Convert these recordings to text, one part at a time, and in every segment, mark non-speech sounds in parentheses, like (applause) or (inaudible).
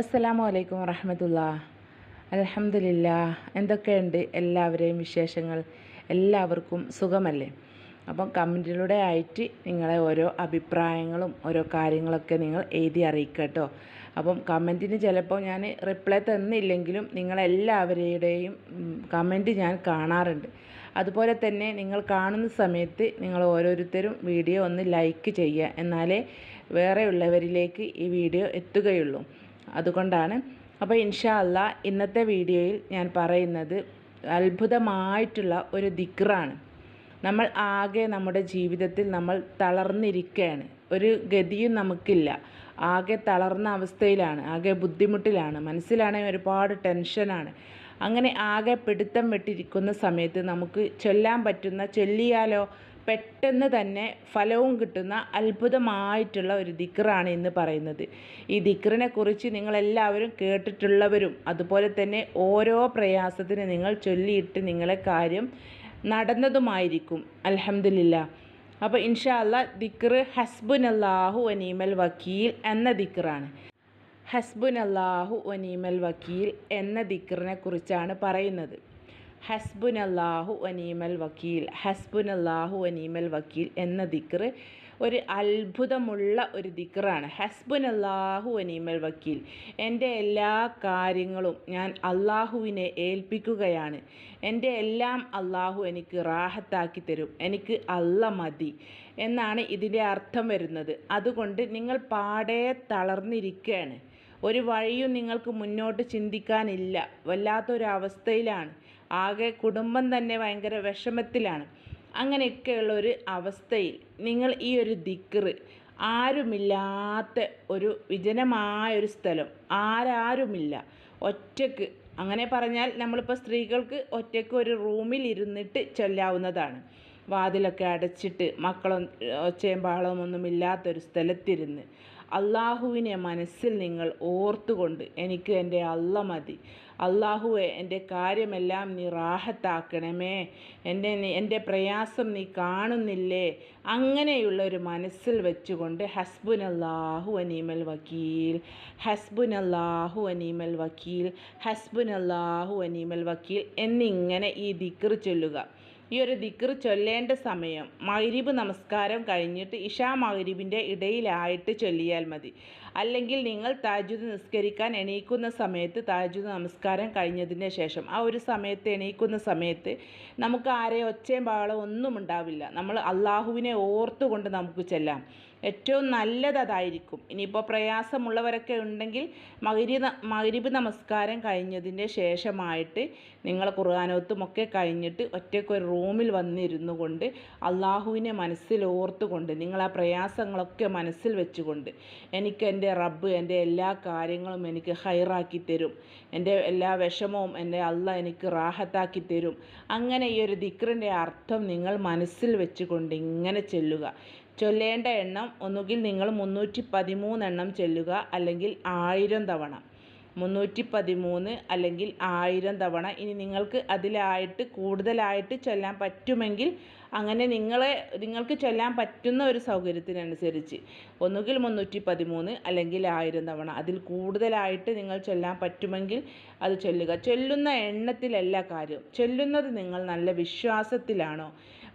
അസ്സലാമു അലൈക്കും വറഹമത്തുള്ള. അലഹമില്ല എന്തൊക്കെയുണ്ട് എല്ലാവരെയും വിശേഷങ്ങൾ? എല്ലാവർക്കും സുഖമല്ലേ? അപ്പം കമന്റിലൂടെ ആയിട്ട് നിങ്ങളെ ഓരോ അഭിപ്രായങ്ങളും ഓരോ കാര്യങ്ങളൊക്കെ നിങ്ങൾ എഴുതി അറിയിക്കുക കേട്ടോ. അപ്പം കമന്റിന് ചിലപ്പോൾ ഞാൻ റിപ്ലൈ തന്നില്ലെങ്കിലും നിങ്ങളെല്ലാവരുടെയും കമന്റ് ഞാൻ കാണാറുണ്ട്. അതുപോലെ തന്നെ നിങ്ങൾ കാണുന്ന സമയത്ത് നിങ്ങൾ ഓരോരുത്തരും വീഡിയോ ഒന്ന് ലൈക്ക് ചെയ്യുക. എന്നാലേ വേറെയുള്ളവരിലേക്ക് ഈ വീഡിയോ എത്തുകയുള്ളൂ. അതുകൊണ്ടാണ്. അപ്പോൾ ഇൻഷാ അല്ല ഇന്നത്തെ വീഡിയോയിൽ ഞാൻ പറയുന്നത് അത്ഭുതമായിട്ടുള്ള ഒരു ദിക്റാണ്. നമ്മൾ ആകെ നമ്മുടെ ജീവിതത്തിൽ നമ്മൾ തളർന്നിരിക്കുകയാണ് ഒരു ഗതിയും നമുക്കില്ല. ആകെ തളർന്ന അവസ്ഥയിലാണ് ആകെ ബുദ്ധിമുട്ടിലാണ് മനസ്സിലാണെങ്കിൽ ഒരുപാട് ടെൻഷനാണ്. അങ്ങനെ ആകെ പിടുത്തം വെട്ടിരിക്കുന്ന സമയത്ത് നമുക്ക് ചൊല്ലാൻ പറ്റുന്ന ചൊല്ലിയാലോ പെട്ടെന്ന് തന്നെ ഫലവും കിട്ടുന്ന അത്ഭുതമായിട്ടുള്ള ഒരു ദിക്റാണ് ഇന്ന് പറയുന്നത്. ഈ ദിക്റിനെ കുറിച്ച് നിങ്ങളെല്ലാവരും കേട്ടിട്ടുള്ളവരും അതുപോലെ തന്നെ ഓരോ പ്രയാസത്തിന് നിങ്ങൾ ചൊല്ലിയിട്ട് നിങ്ങളെ കാര്യം നടന്നതുമായിരിക്കും. അലഹമില്ല അപ്പോൾ ഇൻഷാല്ല ദിക്റ് അള്ളാഹു വനീമൽ വക്കീൽ എന്ന ദിക്റാണ്. അള്ളാഹു വനീമൽ വക്കീൽ എന്ന ദിക്റിനെ കുറിച്ചാണ് പറയുന്നത്. ഹസ്ബുൻ അള്ളാഹു അനീമൽ വക്കീൽ. ഹസ്ബുൻ അള്ളാഹു അനീമൽ വക്കീൽ എന്ന ദിക്റ് ഒരു അത്ഭുതമുള്ള ഒരു ദിക്റാണ്. ഹസ്ബുൻ അള്ളാഹു അനീമൽ വക്കീൽ. എന്റെ എല്ലാ കാര്യങ്ങളും ഞാൻ അള്ളാഹുവിനെ ഏൽപ്പിക്കുകയാണ്. എന്റെ എല്ലാം അള്ളാഹു എനിക്ക് റാഹത്താക്കി തരും. എനിക്ക് അല്ല മതി എന്നാണ് ഇതിന്റെ അർത്ഥം വരുന്നത്. അതുകൊണ്ട് നിങ്ങൾ പാടെ തളർന്നിരിക്കുകയാണ്. ഒരു വഴിയും നിങ്ങൾക്ക് മുന്നോട്ട് ചിന്തിക്കാനില്ല. വല്ലാത്തൊരവസ്ഥയിലാണ്. ആകെ കുടുംബം തന്നെ ഭയങ്കര വിഷമത്തിലാണ്. അങ്ങനെയൊക്കെയുള്ള ഒരു അവസ്ഥയിൽ നിങ്ങൾ ഈ ഒരു ദിക്റ് ആരുമില്ലാത്ത ഒരു വിജനമായ ഒരു സ്ഥലം ആരാരുമില്ല. ഒറ്റയ്ക്ക് അങ്ങനെ പറഞ്ഞാൽ നമ്മളിപ്പോൾ സ്ത്രീകൾക്ക് ഒറ്റയ്ക്ക് ഒരു റൂമിൽ ഇരുന്നിട്ട് ചൊല്ലാവുന്നതാണ്. വാതിലൊക്കെ അടച്ചിട്ട് മക്കളും ഒച്ചയും ഒന്നും ഇല്ലാത്തൊരു സ്ഥലത്തിരുന്ന്. അള്ളാഹുവിനെ മനസ്സിൽ നിങ്ങൾ ഓർത്തുകൊണ്ട് എനിക്ക് എന്റെ അള്ള മതി. അള്ളാഹുവെ എന്റെ കാര്യമെല്ലാം നീ റാഹത്താക്കണമേ. എന്റെ എന്റെ പ്രയാസം നീ കാണുന്നില്ലേ? അങ്ങനെയുള്ള ഒരു മനസ്സിൽ വെച്ചുകൊണ്ട് ഹസ്ബുൻ അള്ളാഹു അനീമൽ വക്കീൽ ഹസ്ബുൻ അള്ളാഹു അനീമൽ വക്കീൽ ഹസ്ബുൻ അള്ളാഹു അനീമൽ വക്കീൽ എന്നിങ്ങനെ ഈ ദിക്ർ ചൊല്ലുക. ഈ ഒരു ദിക്ർ ചൊല്ലേണ്ട സമയം മഗ്രിബ് നമസ്കാരം കഴിഞ്ഞിട്ട് ഇഷാ മഗ്രിബിന്റെ ഇടയിലായിട്ട് ചൊല്ലിയാൽ മതി. അല്ലെങ്കിൽ നിങ്ങൾ താജുദ് നിസ്കരിക്കാൻ എണീക്കുന്ന സമയത്ത് താജുദ് നമസ്കാരം കഴിഞ്ഞതിന് ശേഷം ആ ഒരു സമയത്ത് എണീക്കുന്ന സമയത്ത് നമുക്ക് ആരെ ഒച്ചയും ബഹളം ഒന്നും ഉണ്ടാവില്ല. നമ്മൾ അള്ളാഹുവിനെ ഓർത്തുകൊണ്ട് നമുക്ക് ചെല്ലാം. ഏറ്റവും നല്ലത് അതായിരിക്കും ഇനിയിപ്പോൾ പ്രയാസമുള്ളവരൊക്കെ ഉണ്ടെങ്കിൽ മകരി മകരിബ് നമസ്കാരം കഴിഞ്ഞതിന്റെ ശേഷമായിട്ട് നിങ്ങൾ ഖുർആാനോത്തും ഒക്കെ കഴിഞ്ഞിട്ട് ഒറ്റയ്ക്ക് ഒരു റൂമിൽ വന്നിരുന്നു കൊണ്ട് അള്ളാഹുവിനെ മനസ്സിൽ ഓർത്തുകൊണ്ട് നിങ്ങൾ ആ പ്രയാസങ്ങളൊക്കെ മനസ്സിൽ വെച്ചുകൊണ്ട് എനിക്ക് എന്റെ റബ്ബ് എന്റെ എല്ലാ കാര്യങ്ങളും എനിക്ക് ഹൈറാക്കി തരും. എന്റെ എല്ലാ വിഷമവും എന്റെ അള്ള എനിക്ക് റാഹത്താക്കി തരും. അങ്ങനെ ഈ ഒരു ദിക്റിന്റെ അർത്ഥം നിങ്ങൾ മനസ്സിൽ വെച്ചുകൊണ്ട് ഇങ്ങനെ ചെല്ലുക. ചൊല്ലേണ്ട എണ്ണം ഒന്നുകിൽ നിങ്ങൾ മുന്നൂറ്റി പതിമൂന്നെണ്ണം ചൊല്ലുക അല്ലെങ്കിൽ ആയിരം തവണ. മുന്നൂറ്റി പതിമൂന്ന് അല്ലെങ്കിൽ ആയിരം തവണ. ഇനി നിങ്ങൾക്ക് അതിലായിട്ട് കൂടുതലായിട്ട് ചൊല്ലാൻ പറ്റുമെങ്കിൽ അങ്ങനെ നിങ്ങളെ നിങ്ങൾക്ക് ചൊല്ലാൻ പറ്റുന്ന ഒരു സൗകര്യത്തിനനുസരിച്ച് ഒന്നുകിൽ മുന്നൂറ്റി പതിമൂന്ന് അല്ലെങ്കിൽ ആയിരം തവണ. അതിൽ കൂടുതലായിട്ട് നിങ്ങൾ ചൊല്ലാൻ പറ്റുമെങ്കിൽ അത് ചൊല്ലുക. ചൊല്ലുന്ന എണ്ണത്തിലല്ല കാര്യം. ചൊല്ലുന്നത് നിങ്ങൾ നല്ല വിശ്വാസത്തിലാണോ?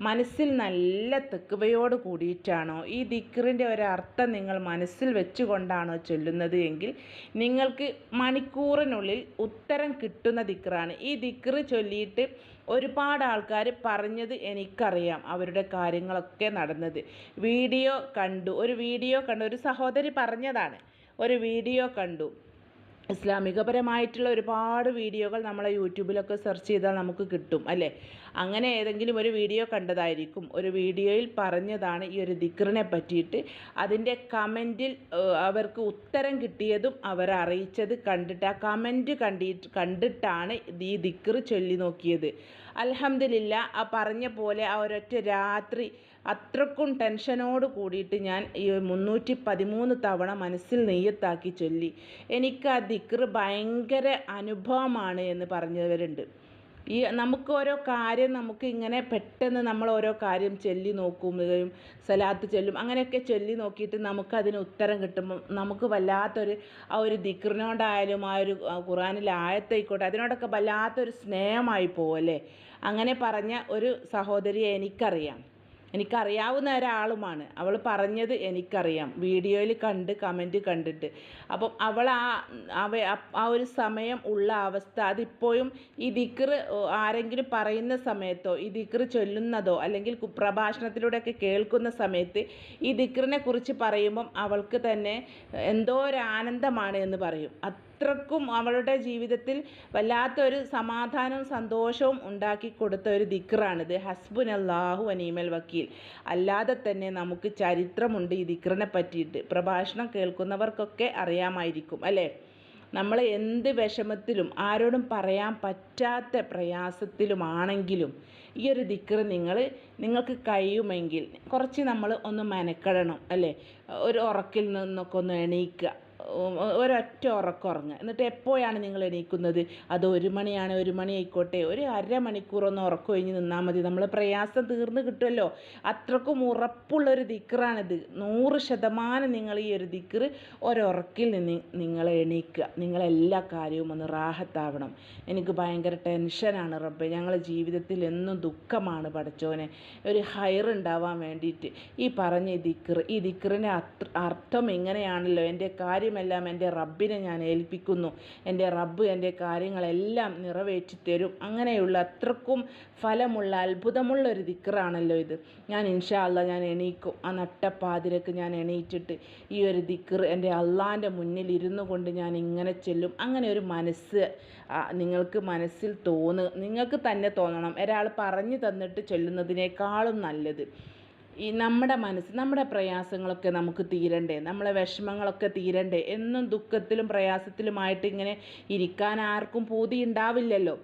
മനസ്സിൽ നല്ല തെക്കുവയോട് കൂടിയിട്ടാണോ ഈ ദിക്റിന്റെ ഒരർത്ഥം നിങ്ങൾ മനസ്സിൽ വെച്ചുകൊണ്ടാണോ ചൊല്ലുന്നത് എങ്കിൽ നിങ്ങൾക്ക് മണിക്കൂറിനുള്ളിൽ ഉത്തരം കിട്ടുന്ന ദിക്റാണ്. ഈ ദിക്റ് ചൊല്ലിയിട്ട് ഒരുപാട് ആൾക്കാർ പറഞ്ഞത് എനിക്കറിയാം അവരുടെ കാര്യങ്ങളൊക്കെ നടന്നത്. വീഡിയോ കണ്ടു. ഒരു വീഡിയോ കണ്ടു. ഒരു സഹോദരി പറഞ്ഞതാണ്. ഒരു വീഡിയോ കണ്ടു. ഇസ്ലാമികപരമായിട്ടുള്ള ഒരുപാട് വീഡിയോകൾ നമ്മളെ യൂട്യൂബിലൊക്കെ സെർച്ച് ചെയ്താൽ നമുക്ക് കിട്ടും അല്ലേ? അങ്ങനെ ഏതെങ്കിലും ഒരു വീഡിയോ കണ്ടതായിരിക്കും. ഒരു വീഡിയോയിൽ പറഞ്ഞതാണ് ഈ ഒരു ദിക്റിനെ പറ്റിയിട്ട്. അതിന്റെ കമന്റിൽ അവർക്ക് ഉത്തരം കിട്ടിയതും അവർ അറിയിച്ചത് കണ്ടിട്ട് ആ കമന്റ് കണ്ടിട്ട് കണ്ടിട്ടാണ് ഈ ദിക്ർ ചൊല്ലി നോക്കിയത്. അലഹമില്ല ആ പറഞ്ഞ പോലെ ആ ഒരൊറ്റ രാത്രി അത്രക്കും ടെൻഷനോട് കൂടിയിട്ട് ഞാൻ ഈ മുന്നൂറ്റി പതിമൂന്ന് തവണ മനസ്സിൽ നെയ്യത്താക്കി ചൊല്ലി. എനിക്ക് ആ ദിക്ർ ഭയങ്കര അനുഭവമാണ് എന്ന് പറഞ്ഞവരുണ്ട്. ഈ നമുക്ക് ഓരോ കാര്യം നമുക്ക് ഇങ്ങനെ പെട്ടെന്ന് നമ്മൾ ഓരോ കാര്യം ചൊല്ലി നോക്കുകയും സലാത്ത് ചൊല്ലും അങ്ങനെയൊക്കെ ചൊല്ലി നോക്കിയിട്ട് നമുക്ക് അതിന് ഉത്തരം കിട്ടുമ്പം നമുക്ക് വല്ലാത്തൊരു ആ ഒരു ദിക്റിനോടായാലും ആ ഒരു ഖുറാനിലെ ആയത്തായിക്കോട്ടെ അതിനോടൊക്കെ വല്ലാത്തൊരു സ്നേഹമായി പോകും അല്ലേ? അങ്ങനെ പറഞ്ഞ ഒരു സഹോദരിയെ എനിക്കറിയാം. എനിക്കറിയാവുന്ന ഒരാളുമാണ്. അവൾ പറഞ്ഞത് എനിക്കറിയാം. വീഡിയോയിൽ കണ്ട് കമന്റ് കണ്ടിട്ട്. അപ്പം അവൾ ആ അവ ആ ഒരു സമയം ഉള്ള അവസ്ഥ അതിപ്പോഴും ഈ ദിക്ർ ആരെങ്കിലും പറയുന്ന സമയത്തോ ഈ ദിക്ർ ചൊല്ലുന്നതോ അല്ലെങ്കിൽ പ്രഭാഷണത്തിലൂടെയൊക്കെ കേൾക്കുന്ന സമയത്ത് ഈ ദിക്റിനെ കുറിച്ച് പറയുമ്പം അവൾക്ക് തന്നെ എന്തോ ഒരു ആനന്ദമാണ് എന്ന് പറയും. അത്രക്കും അവളുടെ ജീവിതത്തിൽ വല്ലാത്തൊരു സമാധാനവും സന്തോഷവും ഉണ്ടാക്കി കൊടുത്ത ഒരു ദിക്റാണിത്. ഹസ്ബുൻ അള്ളാഹു അനീമൽ വക്കീൽ. അല്ലാതെ തന്നെ നമുക്ക് ചരിത്രമുണ്ട് ഈ ദിക്റിനെ പറ്റിയിട്ട്. പ്രഭാഷണം കേൾക്കുന്നവർക്കൊക്കെ അറിയാമായിരിക്കും അല്ലേ? നമ്മൾ എന്ത് വിഷമത്തിലും ആരോടും പറയാൻ പറ്റാത്ത പ്രയാസത്തിലുമാണെങ്കിലും ഈ ഒരു ദിക്റ് നിങ്ങൾ നിങ്ങൾക്ക് കഴിയുമെങ്കിൽ കുറച്ച് നമ്മൾ ഒന്ന് മെനക്കെടണം അല്ലേ? ഒരു ഉറക്കിൽ നിന്നൊക്കെ ഒന്ന് എണീക്കുക. ഒരൊറ്റ ഉറക്കം ഉറങ്ങുക. എന്നിട്ട് എപ്പോഴാണ് നിങ്ങൾ എണീക്കുന്നത്? അത് ഒരു മണിയാണ് ഒരു മണി ആയിക്കോട്ടെ. ഒരു അരമണിക്കൂറൊന്ന് ഉറക്കം കഴിഞ്ഞ് നിന്നാൽ മതി. നമ്മൾ പ്രയാസം തീർന്ന് കിട്ടുമല്ലോ. അത്രക്കും ഉറപ്പുള്ള ഒരു ദിക്കറാണിത് നൂറ് ശതമാനം നിങ്ങൾ ഈ ഒരു ദിക്റ് ഒരുറക്കിൽ നിന്ന് നിങ്ങൾ എണീക്കുക. നിങ്ങളെല്ലാ കാര്യവും ഒന്ന് റാഹത്താവണം. എനിക്ക് ഭയങ്കര ടെൻഷനാണ് റബ്ബെ. ഞങ്ങളുടെ ജീവിതത്തിൽ എന്നും ദുഃഖമാണ് പഠിച്ചോനെ ഒരു ഹയർ ഉണ്ടാവാൻ വേണ്ടിയിട്ട് ഈ പറഞ്ഞ ദിക്റ് ഈ ദിക്കറിന്റെ അർത്ഥം ഇങ്ങനെയാണല്ലോ. എന്റെ കാര്യം കാര്യമെല്ലാം എന്റെ റബ്ബിനെ ഞാൻ ഏൽപ്പിക്കുന്നു. എന്റെ റബ്ബ് എന്റെ കാര്യങ്ങളെല്ലാം നിറവേറ്റി തരും. അങ്ങനെയുള്ള അത്രക്കും ഫലമുള്ള അത്ഭുതമുള്ള ഒരു ദിക്കറാണല്ലോ ഇത്. ഞാൻ ഇൻഷാ അല്ല ഞാൻ എണീക്കും. ആ നട്ടപ്പാതിരക്ക് ഞാൻ എണീറ്റിട്ട് ഈ ഒരു ദിക്കർ എന്റെ അള്ളാന്റെ മുന്നിൽ ഇരുന്നു കൊണ്ട് ഞാൻ ഇങ്ങനെ ചെല്ലും. അങ്ങനെ ഒരു മനസ്സ് നിങ്ങൾക്ക് മനസ്സിൽ തോന്നുക നിങ്ങൾക്ക് തന്നെ തോന്നണം. ഒരാൾ പറഞ്ഞു തന്നിട്ട് ചൊല്ലുന്നതിനേക്കാളും നല്ലത്. ഈ നമ്മുടെ മനസ്സ് നമ്മുടെ പ്രയാസങ്ങളൊക്കെ നമുക്ക് തീരണ്ടേ? നമ്മളെ വിഷമങ്ങളൊക്കെ തീരണ്ടേ? എന്നും ദുഃഖത്തിലും പ്രയാസത്തിലുമായിട്ട് ഇങ്ങനെ ഇരിക്കാൻ ആർക്കും പൂതി ഉണ്ടാവില്ലല്ലോ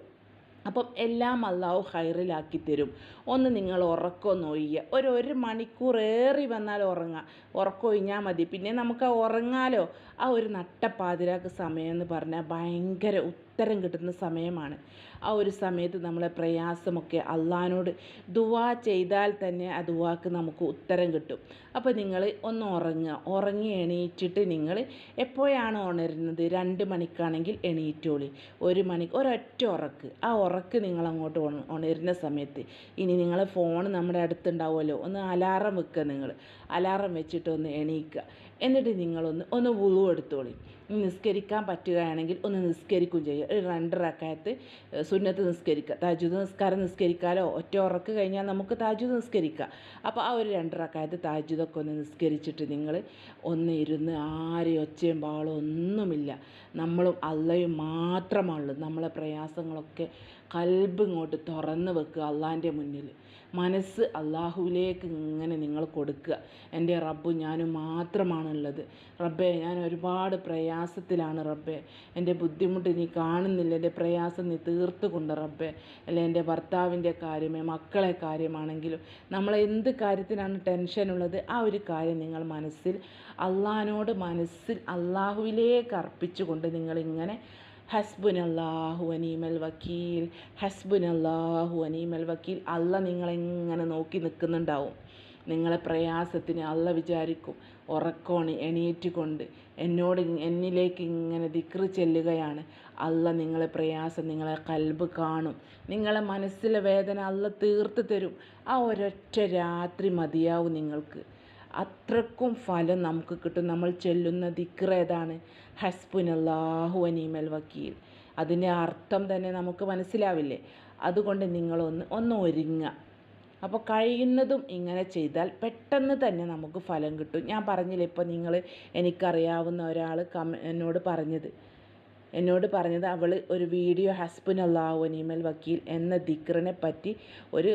അപ്പം എല്ലാം അള്ളാഹു ഹൈറിലാക്കി തരും. ഒന്ന് നിങ്ങൾ ഉറക്കം ഒഴിയുക ഒരു ഒരു മണിക്കൂർ ഏറി വന്നാൽ ഉറങ്ങുക ഉറക്കം ഒഴിഞ്ഞാൽ മതി. പിന്നെ നമുക്ക് ഉറങ്ങാലോ? ആ ഒരു നട്ടപ്പാതിരാക്ക് സമയം എന്ന് പറഞ്ഞാൽ ഭയങ്കര ഉത്തരം കിട്ടുന്ന സമയമാണ്. ആ ഒരു സമയത്ത് നമ്മളെ പ്രയാസമൊക്കെ അള്ളഹാനോട് ദുവാ ചെയ്താൽ തന്നെ ആ ദുവാക്ക് നമുക്ക് ഉത്തരം കിട്ടും. അപ്പോൾ നിങ്ങൾ ഒന്ന് ഉറങ്ങുക. ഉറങ്ങി എണീറ്റിട്ട് നിങ്ങൾ എപ്പോഴാണ് ഉണരുന്നത്? രണ്ട് മണിക്കാണെങ്കിൽ എണീറ്റോളി. ഒരു മണിക്ക് ഒരൊറ്റ ഉറക്ക്. ആ ഉറക്ക് നിങ്ങൾ അങ്ങോട്ട് ഉണരുന്ന സമയത്ത്. ഇനി നിങ്ങൾ ഫോൺ നമ്മുടെ അടുത്തുണ്ടാവുമല്ലോ. ഒന്ന് അലാറം വെക്കുക നിങ്ങൾ. അലാറം വെച്ചിട്ട് ഒന്ന് എണീക്കുക. എന്നിട്ട് നിങ്ങളൊന്ന് ഒന്ന് വുളു എടുത്തോളി. നിസ്കരിക്കാൻ പറ്റുകയാണെങ്കിൽ ഒന്ന് നിസ്കരിക്കുകയും ചെയ്യുക. ഒരു രണ്ട് റക്കായത്ത് സുന്നത്ത് നിസ്കരിക്കുക. താജുദ് നിസ്കാരം നിസ്കരിക്കാലോ? ഒറ്റ ഉറക്ക് കഴിഞ്ഞാൽ നമുക്ക് താജുദ് നിസ്കരിക്കാം. അപ്പോൾ ആ ഒരു രണ്ട് റക്കായത്ത് താജുദൊക്കെ ഒന്ന് നിസ്കരിച്ചിട്ട് നിങ്ങൾ ഒന്ന് ഇരുന്ന് ആരെയും ഒച്ചയും ബാളും ഒന്നുമില്ല. നമ്മളും അള്ളയും മാത്രമാണുള്ളൂ നമ്മളെ പ്രയാസങ്ങളൊക്കെ കൽബ് ഇങ്ങോട്ട് തുറന്ന് വെക്കുക അള്ളാന്റെ മുന്നിൽ. മനസ്സ് അള്ളാഹുവിലേക്ക് ഇങ്ങനെ നിങ്ങൾ കൊടുക്കുക. എന്റെ റബ്ബു ഞാനും മാത്രമാണുള്ളത്. റബ്ബേ ഞാൻ ഒരുപാട് പ്രയാസത്തിലാണ് റബ്ബേ. എന്റെ ബുദ്ധിമുട്ട് നീ കാണുന്നില്ല. എന്റെ പ്രയാസം നീ തീർത്തുകൊണ്ട് റബ്ബേ. അല്ലെ എന്റെ ഭർത്താവിന്റെ കാര്യമേ മക്കളെ കാര്യമാണെങ്കിലും നമ്മൾ എന്ത് കാര്യത്തിനാണ് ടെൻഷനുള്ളത്? ആ ഒരു കാര്യം നിങ്ങൾ മനസ്സിൽ അള്ളഹാനോട് മനസ്സിൽ അള്ളാഹുവിലേക്ക് അർപ്പിച്ചുകൊണ്ട് നിങ്ങളിങ്ങനെ ഹസ്ബുൻ അള്ളാഹു അനീമൽ വക്കീൽ. ഹസ്ബുൻ അള്ളാഹു അനീമൽ വക്കീൽ. അല്ല നിങ്ങളെങ്ങനെ നോക്കി നിൽക്കുന്നുണ്ടാവും. നിങ്ങളെ പ്രയാസത്തിന് അല്ല വിചാരിക്കും. ഉറക്കോണി എണീറ്റുകൊണ്ട് എന്നോട് എന്നിലേക്ക് ഇങ്ങനെ ദിക്റ് ചെല്ലുകയാണ്. അല്ല നിങ്ങളെ പ്രയാസം നിങ്ങളെ കൽബ് കാണും. നിങ്ങളെ മനസ്സിലെ വേദന അല്ല തീർത്ത് തരും. ആ ഒരൊറ്റ രാത്രി മതിയാവും നിങ്ങൾക്ക്. അത്രക്കും ഫലം നമുക്ക് കിട്ടും. നമ്മൾ ചെല്ലുന്ന ദിക്ർ ഏതാണ്? ഹസ്ബുനല്ലാഹു അനീമൽ വക്കീൽ. അതിന്റെ അർത്ഥം തന്നെ നമുക്ക് മനസ്സിലാവില്ലേ? അതുകൊണ്ട് നിങ്ങളൊന്ന് ഒന്ന് ഒരുങ്ങുക. അപ്പോൾ കഴിയുന്നതും ഇങ്ങനെ ചെയ്താൽ പെട്ടെന്ന് തന്നെ നമുക്ക് ഫലം കിട്ടും. ഞാൻ പറഞ്ഞില്ല ഇപ്പോൾ നിങ്ങൾ എനിക്കറിയാവുന്ന ഒരാൾ കമ എന്നോട് പറഞ്ഞത്. എന്നോട് പറഞ്ഞത് അവൾ ഒരു വീഡിയോ ഹസ്ബൻ അള്ളാഹു അനീമൽ വക്കീൽ എന്ന ദിക്റിനെ പറ്റി ഒരു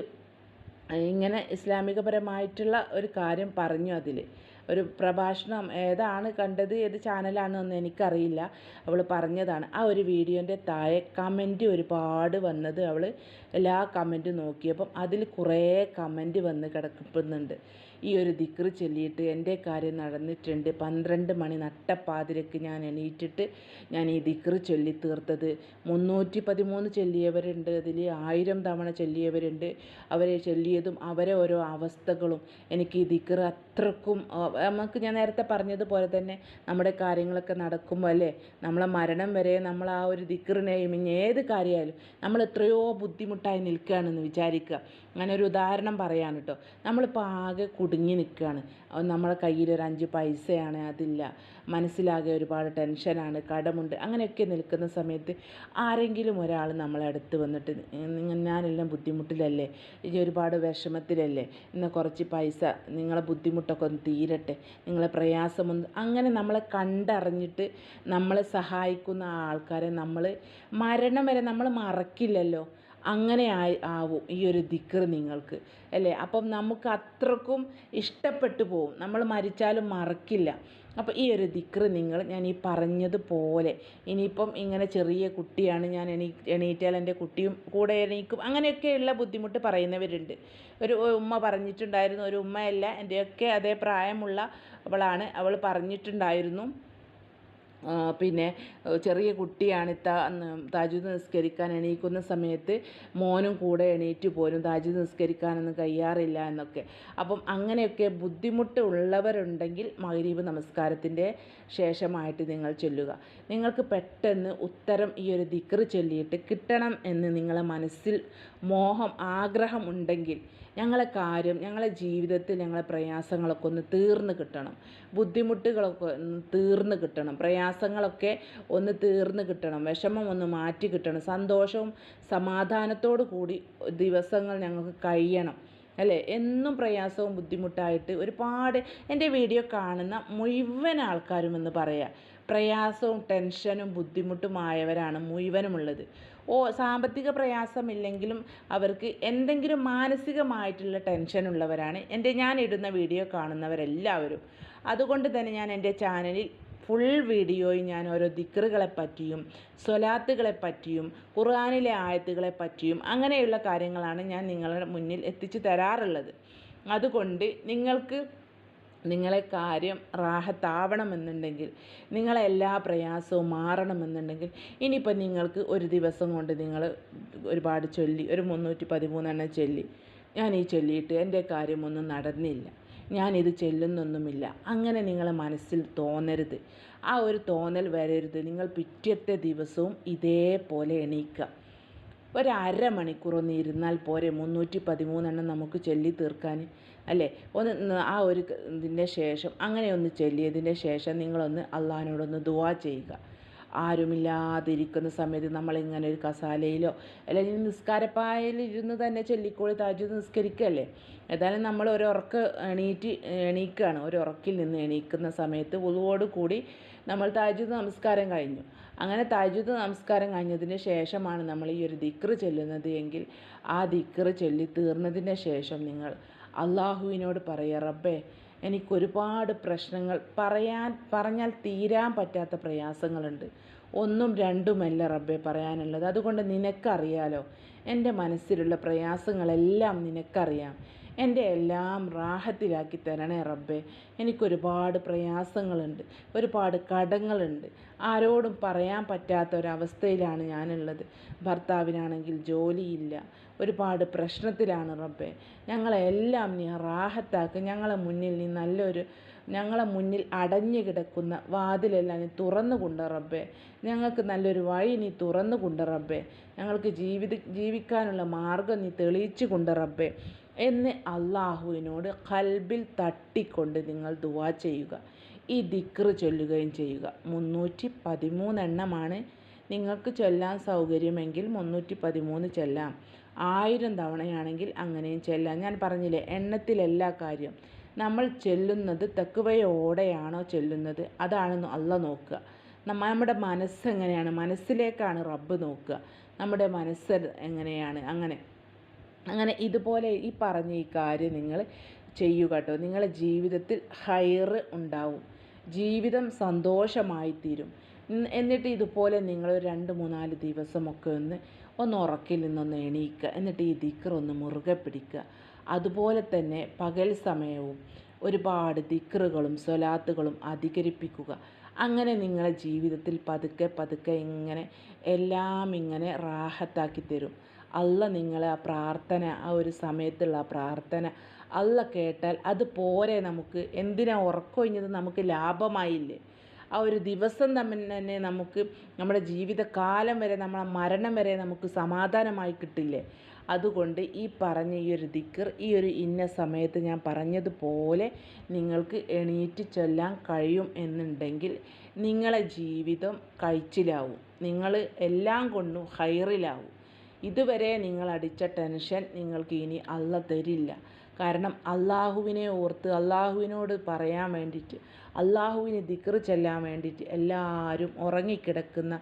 ഇങ്ങനെ ഇസ്ലാമികപരമായിട്ടുള്ള ഒരു കാര്യം പറഞ്ഞു അതിൽ ഒരു പ്രഭാഷണം ഏതാണ് കണ്ടത് ഏത് ചാനലാണെന്നൊന്നും എനിക്കറിയില്ല. അവൾ പറഞ്ഞതാണ്. ആ ഒരു വീഡിയോന്റെ താഴെ കമന്റ് ഒരുപാട് വന്നത് അവൾ എല്ലാ കമന്റും നോക്കിയപ്പം അതിൽ കുറേ കമന്റ് വന്ന് കിടക്കുന്നുണ്ട്. ഈ ഒരു ദിക്റ് ചൊല്ലിയിട്ട് എന്റെ കാര്യം നടന്നിട്ടുണ്ട്. പന്ത്രണ്ട് മണി നട്ടപ്പാതിരക്ക് ഞാൻ എണീറ്റിട്ട് ഞാൻ ഈ ദിക്റ് ചൊല്ലി തീർത്തത് മുന്നൂറ്റി പതിമൂന്ന് ചൊല്ലിയവരുണ്ട്. അതിൽ ആയിരം തവണ ചൊല്ലിയവരുണ്ട്. അവരെ ചൊല്ലിയതും അവരെ ഓരോ അവസ്ഥകളും എനിക്ക് ഈ ദിക്റ് അത്രക്കും നമുക്ക് ഞാൻ നേരത്തെ പറഞ്ഞതുപോലെ തന്നെ നമ്മുടെ കാര്യങ്ങളൊക്കെ നടക്കുമ്പോൾ അല്ലേ? നമ്മളെ മരണം വരെ നമ്മൾ ആ ഒരു ദിക്റിനെയും ഇനി ഏത് കാര്യമായാലും നമ്മൾ എത്രയോ ബുദ്ധിമുട്ടായി നിൽക്കുകയാണെന്ന് വിചാരിക്കുക. അങ്ങനെ ഒരു ഉദാഹരണം പറയാണ് കേട്ടോ നമ്മളിപ്പോൾ ആകെ കുടുങ്ങി നിൽക്കുകയാണ് നമ്മളെ കയ്യിൽ ഒരു അഞ്ച് പൈസയാണ് അതില്ല. മനസ്സിലാകെ ഒരുപാട് ടെൻഷനാണ് കടമുണ്ട്. അങ്ങനെയൊക്കെ നിൽക്കുന്ന സമയത്ത് ആരെങ്കിലും ഒരാൾ നമ്മളെ അടുത്ത് വന്നിട്ട് ഞാനെല്ലാം ബുദ്ധിമുട്ടിലല്ലേ? ഈ ഒരുപാട് വിഷമത്തിലല്ലേ? ഇന്ന് കുറച്ച് പൈസ നിങ്ങളെ ബുദ്ധിമുട്ടൊക്കെ ഒന്ന് തീരട്ടെ. നിങ്ങളെ പ്രയാസമൊന്ന് അങ്ങനെ നമ്മളെ കണ്ടറിഞ്ഞിട്ട് നമ്മളെ സഹായിക്കുന്ന ആൾക്കാരെ നമ്മൾ മരണം വരെ നമ്മൾ മറക്കില്ലല്ലോ. അങ്ങനെ ആയി ആവും ഈ ഒരു ദിക്ർ നിങ്ങൾക്ക് അല്ലേ? അപ്പം നമുക്ക് അത്രക്കും ഇഷ്ടപ്പെട്ടു പോവും. നമ്മൾ മരിച്ചാലും മറക്കില്ല. അപ്പോൾ ഈ ഒരു ദിക്ർ നിങ്ങൾ ഞാൻ ഈ പറഞ്ഞതുപോലെ ഇനിയിപ്പം ഇങ്ങനെ ചെറിയ കുട്ടിയാണ് ഞാൻ എണീ എണീറ്റാൽ എന്റെ കുട്ടിയും കൂടെ എണീക്കും അങ്ങനെയൊക്കെയുള്ള ബുദ്ധിമുട്ട് പറയുന്നവരുണ്ട്. ഒരു ഉമ്മ പറഞ്ഞിട്ടുണ്ടായിരുന്നു ഒരു ഉമ്മയല്ല എന്റെയൊക്കെ അതേ പ്രായമുള്ള അവളാണ് അവൾ പറഞ്ഞിട്ടുണ്ടായിരുന്നു. പിന്നെ ചെറിയ കുട്ടിയാണ് താജുദ് നിസ്കരിക്കാൻ എണീക്കുന്ന സമയത്ത് മോനും കൂടെ എണീറ്റ് പോരും താജുദ് നിസ്കരിക്കാനൊന്നും കഴിയാറില്ല എന്നൊക്കെ. അപ്പം അങ്ങനെയൊക്കെ ബുദ്ധിമുട്ട് ഉള്ളവരുണ്ടെങ്കിൽ മഗ്രീബ് നമസ്കാരത്തിന്റെ ശേഷമായിട്ട് നിങ്ങൾ ചൊല്ലുക. നിങ്ങൾക്ക് പെട്ടെന്ന് ഉത്തരം ഈ ഒരു ദിക്ർ ചൊല്ലിയിട്ട് കിട്ടണം എന്ന് നിങ്ങളെ മനസ്സിൽ മോഹം ആഗ്രഹം ഉണ്ടെങ്കിൽ ഞങ്ങളെ കാര്യം ഞങ്ങളെ ജീവിതത്തിൽ ഞങ്ങളെ പ്രയാസങ്ങളൊക്കെ ഒന്ന് തീർന്ന് കിട്ടണം. ബുദ്ധിമുട്ടുകളൊക്കെ ഒന്ന് തീർന്ന് കിട്ടണം. പ്രയാസങ്ങളൊക്കെ ഒന്ന് തീർന്ന് കിട്ടണം. വിഷമം ഒന്ന് മാറ്റി കിട്ടണം. സന്തോഷവും സമാധാനത്തോടു കൂടി ദിവസങ്ങൾ ഞങ്ങൾക്ക് കഴിയണം. അല്ലേ? എന്നും പ്രയാസവും ബുദ്ധിമുട്ടായിട്ട് ഒരുപാട് എന്റെ വീഡിയോ കാണുന്ന മുഴുവൻ ആൾക്കാരും എന്ന് പറയാം. പ്രയാസവും ടെൻഷനും ബുദ്ധിമുട്ടുമായവരാണ് മുഴുവനുമുള്ളത്. ഓ സാമ്പത്തിക പ്രയാസമില്ലെങ്കിലും അവർക്ക് എന്തെങ്കിലും മാനസികമായിട്ടുള്ള ടെൻഷൻ ഉള്ളവരാണ് എന്റെ ഞാൻ ഇടുന്ന വീഡിയോ കാണുന്നവരെല്ലാവരും. അതുകൊണ്ട് തന്നെ ഞാൻ എന്റെ ചാനലിൽ ഫുൾ വീഡിയോയും ഞാൻ ഓരോ ദിക്റുകളെ പറ്റിയും സ്വലാത്തുകളെ പറ്റിയും ഖുർആാനിലെ ആയത്തുകളെ പറ്റിയും അങ്ങനെയുള്ള കാര്യങ്ങളാണ് ഞാൻ നിങ്ങളുടെ മുന്നിൽ എത്തിച്ചു തരാറുള്ളത്. അതുകൊണ്ട് നിങ്ങൾക്ക് നിങ്ങളെ കാര്യം റാഹത്താവണമെന്നുണ്ടെങ്കിൽ നിങ്ങളെ എല്ലാ പ്രയാസവും മാറണമെന്നുണ്ടെങ്കിൽ ഇനിയിപ്പോൾ നിങ്ങൾക്ക് ഒരു ദിവസം കൊണ്ട് നിങ്ങൾ ഒരുപാട് ചൊല്ലി ഒരു മുന്നൂറ്റി പതിമൂന്നെണ്ണം ചൊല്ലി. ഞാൻ ഈ ചൊല്ലിയിട്ട് എന്റെ കാര്യമൊന്നും നടന്നില്ല. ഞാനിത് ചെല്ലുന്നൊന്നുമില്ല. അങ്ങനെ നിങ്ങളെ മനസ്സിൽ തോന്നരുത്. ആ ഒരു തോന്നൽ വരരുത്. നിങ്ങൾ പിറ്റത്തെ ദിവസവും ഇതേപോലെ എണീക്കുക. ഒരു അരമണിക്കൂറൊന്ന് ഇരുന്നാൽ പോരെ മുന്നൂറ്റി പതിമൂന്നെണ്ണം നമുക്ക് ചൊല്ലി തീർക്കാൻ. അല്ലേ? ഒന്ന് ആ ഒരു ഇതിന്റെ ശേഷം അങ്ങനെ ഒന്ന് ചൊല്ലിയതിന്റെ ശേഷം നിങ്ങളൊന്ന് അള്ളഹാനോടൊന്ന് ദുവാ ചെയ്യുക. ആരുമില്ലാതിരിക്കുന്ന സമയത്ത് നമ്മളിങ്ങനെ ഒരു കസാലയിലോ അല്ലെങ്കിൽ നിസ്കാരപ്പായയിൽ ഇരുന്ന് തന്നെ ചൊല്ലിക്കോളി താജു നിസ്കരിക്കുകയല്ലേ ഏതായാലും നമ്മൾ ഒരു ഉറക്ക് എണീറ്റ് എണീക്കുകയാണ് ഒരു ഉറക്കിൽ നിന്ന് എണീക്കുന്ന സമയത്ത് ഉളുവോട് കൂടി നമ്മൾ താജുദ് നമസ്കാരം കഴിഞ്ഞു. അങ്ങനെ താജുദ് നമസ്കാരം കഴിഞ്ഞതിന് ശേഷമാണ് നമ്മൾ ഈ ഒരു ദിക്റ് ചൊല്ലുന്നത് എങ്കിൽ ആ ദിക്റ് ചൊല്ലി തീർന്നതിന് ശേഷം നിങ്ങൾ അള്ളാഹുവിനോട് പറയുക റബ്ബേ എനിക്കൊരുപാട് പ്രശ്നങ്ങൾ പറയാൻ പറഞ്ഞാൽ തീരാൻ പറ്റാത്ത പ്രയാസങ്ങളുണ്ട്. ഒന്നും രണ്ടുമല്ല റബ്ബെ പറയാനുള്ളത്. അതുകൊണ്ട് നിനക്കറിയാലോ എന്റെ മനസ്സിലുള്ള പ്രയാസങ്ങളെല്ലാം നിനക്കറിയാം. എന്റെ എല്ലാം റാഹത്തിലാക്കി തരണേ റബ്ബെ. എനിക്കൊരുപാട് പ്രയാസങ്ങളുണ്ട് ഒരുപാട് കടങ്ങളുണ്ട്. ആരോടും പറയാൻ പറ്റാത്ത ഒരവസ്ഥയിലാണ് ഞാനുള്ളത്. ഭർത്താവിനാണെങ്കിൽ ജോലിയില്ല ഒരുപാട് പ്രശ്നത്തിലാണ് റബ്ബേ. ഞങ്ങളെല്ലാം നീ റാഹത്താക്കി. ഞങ്ങളെ മുന്നിൽ നീ നല്ലൊരു ഞങ്ങളെ മുന്നിൽ അടഞ്ഞു കിടക്കുന്ന വാതിലെല്ലാം നീ തുറന്നു കൊണ്ട് റബ്ബേ. ഞങ്ങൾക്ക് നല്ലൊരു വഴി നീ തുറന്നു കൊണ്ട് റബ്ബേ. ഞങ്ങൾക്ക് ജീവിത ജീവിക്കാനുള്ള മാർഗം നീ തെളിയിച്ചു കൊണ്ട് റബ്ബേ. എന്ന് അള്ളാഹുവിനോട് കൽബിൽ തട്ടിക്കൊണ്ട് നിങ്ങൾ ദുവാ ചെയ്യുക. ഈ ദിക്റ് ചൊല്ലുകയും ചെയ്യുക. മുന്നൂറ്റി പതിമൂന്നെണ്ണമാണ് നിങ്ങൾക്ക് ചൊല്ലാൻ സൗകര്യമെങ്കിൽ മുന്നൂറ്റി പതിമൂന്ന് ചൊല്ലാം. ആയിരം തവണയാണെങ്കിൽ അങ്ങനെയും ചെല്ലാം. ഞാൻ പറഞ്ഞില്ലേ എണ്ണത്തിലല്ല കാര്യം. നമ്മൾ ചെല്ലുന്നത് തെക്കുവയോടെയാണോ ചെല്ലുന്നത്? അതാണെന്ന് അല്ല നോക്കുക. നമ്മുടെ മനസ്സ് എങ്ങനെയാണ്? മനസ്സിലേക്കാണ് റബ്ബ് നോക്കുക. നമ്മുടെ മനസ്സ് എങ്ങനെയാണ്? അങ്ങനെ. അങ്ങനെ ഇതുപോലെ ഈ പറഞ്ഞ ഈ കാര്യം നിങ്ങൾ ചെയ്യുക കേട്ടോ. നിങ്ങളുടെ ജീവിതത്തിൽ ഹൈറ് ഉണ്ടാവും. ജീവിതം സന്തോഷമായി തീരും എന്നിട്ട് ഇതുപോലെ നിങ്ങൾ രണ്ട് മൂന്നാൽ ദിവസമൊക്കെ ഒന്ന് ഒന്ന് ഉറക്കിൽ നിന്നൊന്ന് എണീക്കുക. എന്നിട്ട് ഈ ദിക്ർ ഒന്ന് മുറുകെ പിടിക്കുക. അതുപോലെ തന്നെ പകൽ സമയവും ഒരുപാട് ദിക്റുകളും സ്വലാത്തുകളും അധികരിപ്പിക്കുക. അങ്ങനെ നിങ്ങളെ ജീവിതത്തിൽ പതുക്കെ പതുക്കെ ഇങ്ങനെ എല്ലാം ഇങ്ങനെ റാഹത്താക്കി തരും. അല്ല നിങ്ങളെ ആ പ്രാർത്ഥന ആ ഒരു സമയത്തുള്ള ആ പ്രാർത്ഥന അല്ല കേട്ടാൽ അത് പോരെ നമുക്ക്. എന്തിനാ ഉറക്കൊഴിഞ്ഞത്? നമുക്ക് ലാഭമായില്ലേ? ആ ഒരു ദിവസം തമ്മിൽ തന്നെ നമുക്ക് നമ്മുടെ ജീവിതകാലം വരെ നമ്മളെ മരണം വരെ നമുക്ക് സമാധാനമായി കിട്ടില്ലേ? അതുകൊണ്ട് ഈ പറഞ്ഞ ഈ ഒരു ദിക്കർ ഈ ഒരു ഇന്ന സമയത്ത് ഞാൻ പറഞ്ഞതുപോലെ നിങ്ങൾക്ക് എണീറ്റ് ചൊല്ലാൻ കഴിയും എന്നുണ്ടെങ്കിൽ നിങ്ങളെ ജീവിതം കഴിച്ചിലാവും. നിങ്ങൾ എല്ലാം കൊണ്ടും ഹൈറിലാവും. ഇതുവരെ നിങ്ങൾ അടിച്ച ടെൻഷൻ നിങ്ങൾക്ക് ഇനി അല്ല തരില്ല. കാരണം അള്ളാഹുവിനെ ഓർത്ത് അള്ളാഹുവിനോട് പറയാൻ വേണ്ടിയിട്ട് അള്ളാഹുവിന് ദിക്ർ ചെല്ലാൻ വേണ്ടിയിട്ട് എല്ലാവരും ഉറങ്ങിക്കിടക്കുന്ന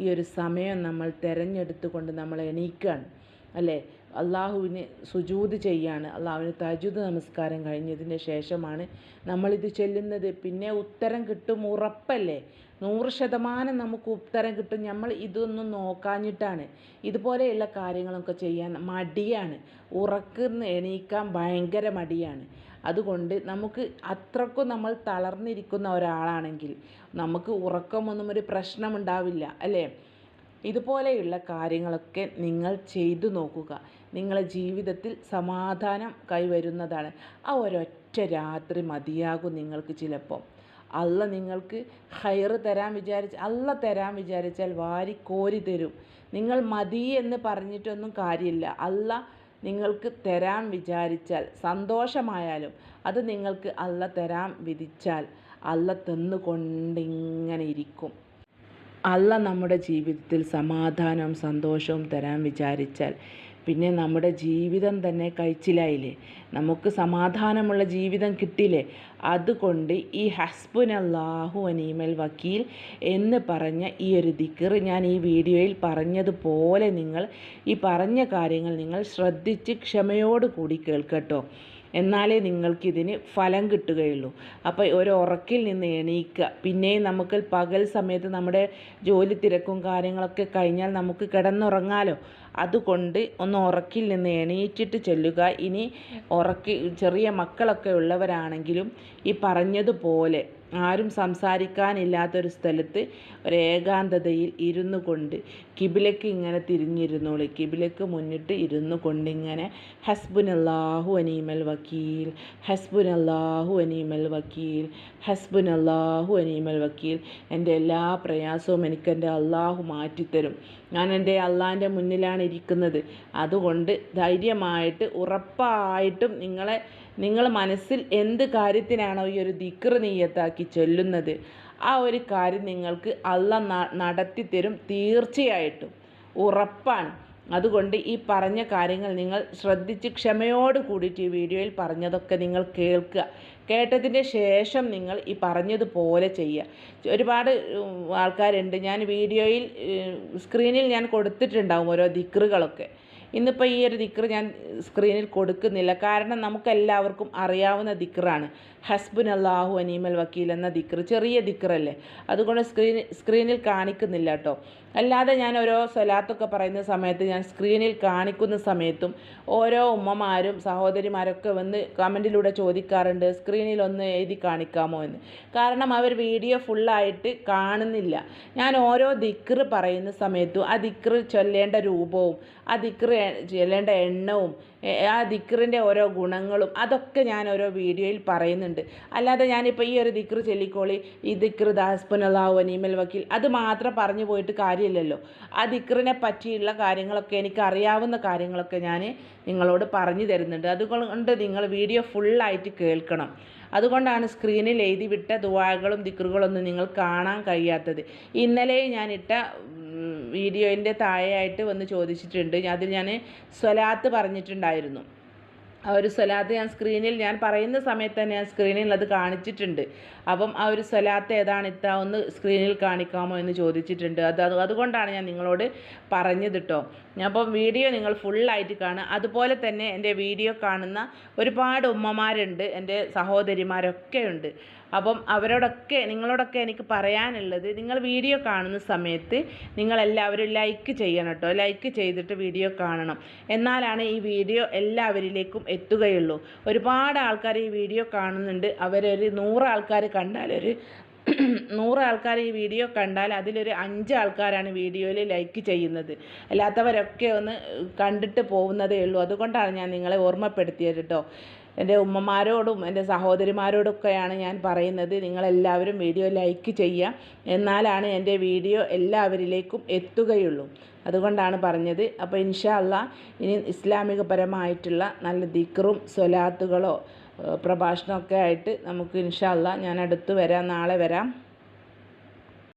ഈ ഒരു സമയം നമ്മൾ തിരഞ്ഞെടുത്തുകൊണ്ട് നമ്മൾ എണീക്കുകയാണ് അല്ലേ? അള്ളാഹുവിന് സുജൂത് ചെയ്യാണ് അള്ളാഹുവിന് തജുദ് നമസ്കാരം കഴിഞ്ഞതിന് ശേഷമാണ് നമ്മളിത് ചെല്ലുന്നത്. പിന്നെ ഉത്തരം കിട്ടും ഉറപ്പല്ലേ? നൂറ് ശതമാനം നമുക്ക് ഉത്തരം കിട്ടും. നമ്മൾ ഇതൊന്നും നോക്കാഞ്ഞിട്ടാണ്. ഇതുപോലെയുള്ള കാര്യങ്ങളൊക്കെ ചെയ്യാൻ മടിയാണ്. ഉറക്കുന്ന എണീക്കാൻ ഭയങ്കര മടിയാണ്. അതുകൊണ്ട് നമുക്ക് അത്രക്കും നമ്മൾ തളർന്നിരിക്കുന്ന ഒരാളാണെങ്കിൽ നമുക്ക് ഉറക്കമൊന്നും ഒരു പ്രശ്നമുണ്ടാവില്ല അല്ലേ? ഇതുപോലെയുള്ള കാര്യങ്ങളൊക്കെ നിങ്ങൾ ചെയ്തു നോക്കുക. നിങ്ങളെ ജീവിതത്തിൽ സമാധാനം കൈവരുന്നതാണ്. ആ ഒരൊറ്റ രാത്രി മതിയാകും നിങ്ങൾക്ക് ചിലപ്പോൾ അല്ല നിങ്ങൾക്ക് ഹൈറ് തരാൻ വിചാരിച്ച് അല്ല തരാൻ വിചാരിച്ചാൽ വാരി കോരി തരും. നിങ്ങൾ മതി എന്ന് പറഞ്ഞിട്ടൊന്നും കാര്യമില്ല. അല്ല നിങ്ങൾക്ക് തരാൻ വിചാരിച്ചാൽ സന്തോഷമായാലും അത് നിങ്ങൾക്ക് അല്ല തരാൻ വിധിച്ചാൽ അല്ല തന്നുകൊണ്ടിങ്ങനെ ഇരിക്കും. അല്ല നമ്മുടെ ജീവിതത്തിൽ സമാധാനവും സന്തോഷവും തരാൻ വിചാരിച്ചാൽ പിന്നെ നമ്മുടെ ജീവിതം തന്നെ കഴിച്ചിലായില്ലേ? നമുക്ക് സമാധാനമുള്ള ജീവിതം കിട്ടില്ലേ അതുകൊണ്ട് ഈ ഹസ്ബുൻ അള്ളാഹു അനീമൽ വക്കീൽ എന്ന് പറഞ്ഞ ഈ ഒരു ദിക്കർ ഞാൻ ഈ വീഡിയോയിൽ പറഞ്ഞതുപോലെ നിങ്ങൾ ഈ പറഞ്ഞ കാര്യങ്ങൾ നിങ്ങൾ ശ്രദ്ധിച്ച് ക്ഷമയോട് കൂടി കേൾക്കട്ടോ. എന്നാലേ നിങ്ങൾക്കിതിന് ഫലം കിട്ടുകയുള്ളൂ. അപ്പോൾ ഒരു ഉറക്കിൽ നിന്ന് എണീക്കുക. പിന്നെയും നമുക്ക് പകൽ സമയത്ത് നമ്മുടെ ജോലി തിരക്കും കാര്യങ്ങളൊക്കെ കഴിഞ്ഞാൽ നമുക്ക് കിടന്നുറങ്ങാലോ? അതുകൊണ്ട് ഒന്ന് ഉറക്കിൽ നിന്ന് എണീറ്റിട്ട് ചെല്ലുക. ഇനി ഉറക്കി ചെറിയ മക്കളൊക്കെ ഉള്ളവരാണെങ്കിലും ഈ പറഞ്ഞതുപോലെ ആരും സംസാരിക്കാനില്ലാത്തൊരു സ്ഥലത്ത് ഒരു ഏകാന്തതയിൽ ഇരുന്നു കൊണ്ട് കിബിലക്ക് ഇങ്ങനെ തിരിഞ്ഞിരുന്നോളി. കിബിലക്ക് മുന്നിട്ട് ഇരുന്നു കൊണ്ടിങ്ങനെ ഹസ്ബുൻ അള്ളാഹു അനീമൽ വക്കീൽ ഹസ്ബുൻ അള്ളാഹു അനീമൽ വക്കീൽ ഹസ്ബുൻ അള്ളാഹു അനീമൽ വക്കീൽ. എന്റെ എല്ലാ പ്രയാസവും എനിക്ക് എന്റെ അള്ളാഹു മാറ്റിത്തരും. ഞാൻ എന്റെ അള്ളാഹിന്റെ മുന്നിലാണ് ഇരിക്കുന്നത്. അതുകൊണ്ട് ധൈര്യമായിട്ട് ഉറപ്പായിട്ടും നിങ്ങളെ നിങ്ങൾ മനസ്സിൽ എന്ത് കാര്യത്തിനാണോ ഈ ഒരു ദിക്ർ നീയത്താക്കി ചൊല്ലുന്നത് ആ ഒരു കാര്യം നിങ്ങൾക്ക് അല്ല നടത്തി തരും തീർച്ചയായിട്ടും. ഉറപ്പാണ്. അതുകൊണ്ട് ഈ പറഞ്ഞ കാര്യങ്ങൾ നിങ്ങൾ ശ്രദ്ധിച്ച് ക്ഷമയോട് കൂടിയിട്ട് ഈ വീഡിയോയിൽ പറഞ്ഞതൊക്കെ നിങ്ങൾ കേൾക്കുക. കേട്ടതിന്റെ ശേഷം നിങ്ങൾ ഈ പറഞ്ഞതുപോലെ ചെയ്യുക. ഒരുപാട് ആൾക്കാരുണ്ട്. ഞാൻ വീഡിയോയിൽ സ്ക്രീനിൽ ഞാൻ കൊടുത്തിട്ടുണ്ടാവും ഓരോ ദിക്റുകളൊക്കെ. ഇന്നിപ്പോൾ ഈ ഒരു ദിക്ർ ഞാൻ സ്ക്രീനിൽ കൊടുക്കുന്നില്ല. കാരണം നമുക്കെല്ലാവർക്കും അറിയാവുന്ന ദിക്റാണ്. ഹസ്ബുൻ അള്ളാഹു അനീമൽ വക്കീൽ എന്ന ദിക്ർ ചെറിയ ദിക്റല്ലേ? അതുകൊണ്ട് സ്ക്രീൻ സ്ക്രീനിൽ കാണിക്കുന്നില്ല കേട്ടോ. അല്ലാതെ ഞാൻ ഓരോ സ്വലാത്തൊക്കെ പറയുന്ന സമയത്ത് ഞാൻ സ്ക്രീനിൽ കാണിക്കുന്ന സമയത്തും ഓരോ ഉമ്മമാരും സഹോദരിമാരൊക്കെ വന്ന് കമന്റിലൂടെ ചോദിക്കാറുണ്ട് സ്ക്രീനിൽ ഒന്ന് എഴുതി കാണിക്കാമോ എന്ന്? കാരണം അവർ വീഡിയോ ഫുള്ളായിട്ട് കാണുന്നില്ല. ഞാൻ ഓരോ ദിക്ർ പറയുന്ന സമയത്തും ആ ദിക്ർ ചൊല്ലേണ്ട രൂപവും ആ ദിക്ർ ചൊല്ലേണ്ട എണ്ണവും ആ ദിക്റിന്റെ ഓരോ ഗുണങ്ങളും അതൊക്കെ ഞാൻ ഓരോ വീഡിയോയിൽ പറയുന്നുണ്ട്. അല്ലാതെ ഞാനിപ്പോൾ ഈ ഒരു ദിക്ർ ചൊല്ലിക്കോളി ഈ ദിക്ർ ദാസ്പുനലാവു അനീമൽ വക്കീൽ അത് മാത്രം പറഞ്ഞു പോയിട്ട് കാര്യമില്ലല്ലോ. ആ ദിക്റിനെ പറ്റിയുള്ള കാര്യങ്ങളൊക്കെ എനിക്ക് അറിയാവുന്ന കാര്യങ്ങളൊക്കെ ഞാൻ നിങ്ങളോട് പറഞ്ഞു തരുന്നുണ്ട്. അതുകൊണ്ട് നിങ്ങൾ വീഡിയോ ഫുള്ളായിട്ട് കേൾക്കണം. അതുകൊണ്ടാണ് സ്ക്രീനിൽ എഴുതി വിട്ട ദുവാകളും ദിക്റുകളൊന്നും നിങ്ങൾ കാണാൻ കഴിയാത്തത്. ഇന്നലെ ഞാനിട്ട വീഡിയോന്റെ താഴെയായിട്ട് വന്ന് ചോദിച്ചിട്ടുണ്ട്. അതിൽ ഞാൻ സ്വലാത്ത് പറഞ്ഞിട്ടുണ്ടായിരുന്നു. ആ ഒരു സ്വലാത്ത് ഞാൻ സ്ക്രീനിൽ ഞാൻ പറയുന്ന സമയത്ത് തന്നെ ഞാൻ സ്ക്രീനിൽ അത് കാണിച്ചിട്ടുണ്ട്. അപ്പം ആ ഒരു സ്വലാത്ത് ഏതാണ്? ഇത്ത ഒന്ന് സ്ക്രീനിൽ കാണിക്കാമോ എന്ന് ചോദിച്ചിട്ടുണ്ട്. അത് അത് അതുകൊണ്ടാണ് ഞാൻ നിങ്ങളോട് പറഞ്ഞത് കേട്ടോ അപ്പം വീഡിയോ നിങ്ങൾ ഫുള്ളായിട്ട് കാണുക. അതുപോലെ തന്നെ എന്റെ വീഡിയോ കാണുന്ന ഒരുപാട് ഉമ്മമാരുണ്ട്. എന്റെ സഹോദരിമാരൊക്കെ ഉണ്ട്. അപ്പം അവരോടൊക്കെ നിങ്ങളോടൊക്കെ എനിക്ക് പറയാനുള്ളത് നിങ്ങൾ വീഡിയോ കാണുന്ന സമയത്ത് നിങ്ങളെല്ലാവരും ലൈക്ക് ചെയ്യണം കേട്ടോ ലൈക്ക് ചെയ്തിട്ട് വീഡിയോ കാണണം. എന്നാലാണ് ഈ വീഡിയോ എല്ലാവരിലേക്കും എത്തുകയുള്ളൂ. ഒരുപാട് ആൾക്കാർ ഈ വീഡിയോ കാണുന്നുണ്ട്. അവരൊരു നൂറ് ആൾക്കാർ കണ്ടാൽ ഒരു (clears throat) നൂറ് ആൾക്കാർ ഈ വീഡിയോ കണ്ടാൽ അതിലൊരു അഞ്ച് ആൾക്കാരാണ് വീഡിയോയിൽ ലൈക്ക് ചെയ്യുന്നത്. അല്ലാത്തവരൊക്കെ ഒന്ന് കണ്ടിട്ട് പോകുന്നതേ ഉള്ളൂ. അതുകൊണ്ടാണ് ഞാൻ നിങ്ങളെ ഓർമ്മപ്പെടുത്തിയത് കേട്ടോ എന്റെ ഉമ്മമാരോടും എന്റെ സഹോദരിമാരോടൊക്കെയാണ് ഞാൻ പറയുന്നത്. നിങ്ങളെല്ലാവരും വീഡിയോ ലൈക്ക് ചെയ്യുക. എന്നാലാണ് എന്റെ വീഡിയോ എല്ലാവരിലേക്കും എത്തുകയുള്ളൂ. അതുകൊണ്ടാണ് പറഞ്ഞത്. അപ്പോൾ ഇൻഷാ അല്ലാ ഇനി ഇസ്ലാമികപരമായിട്ടുള്ള നല്ല ദിക്റും സ്വലാത്തുകളോ പ്രഭാഷണമൊക്കെ ആയിട്ട് നമുക്ക് ഇൻഷാ അല്ലാ ഞാൻ അടുത്ത് വരാം. നാളെ വരാം.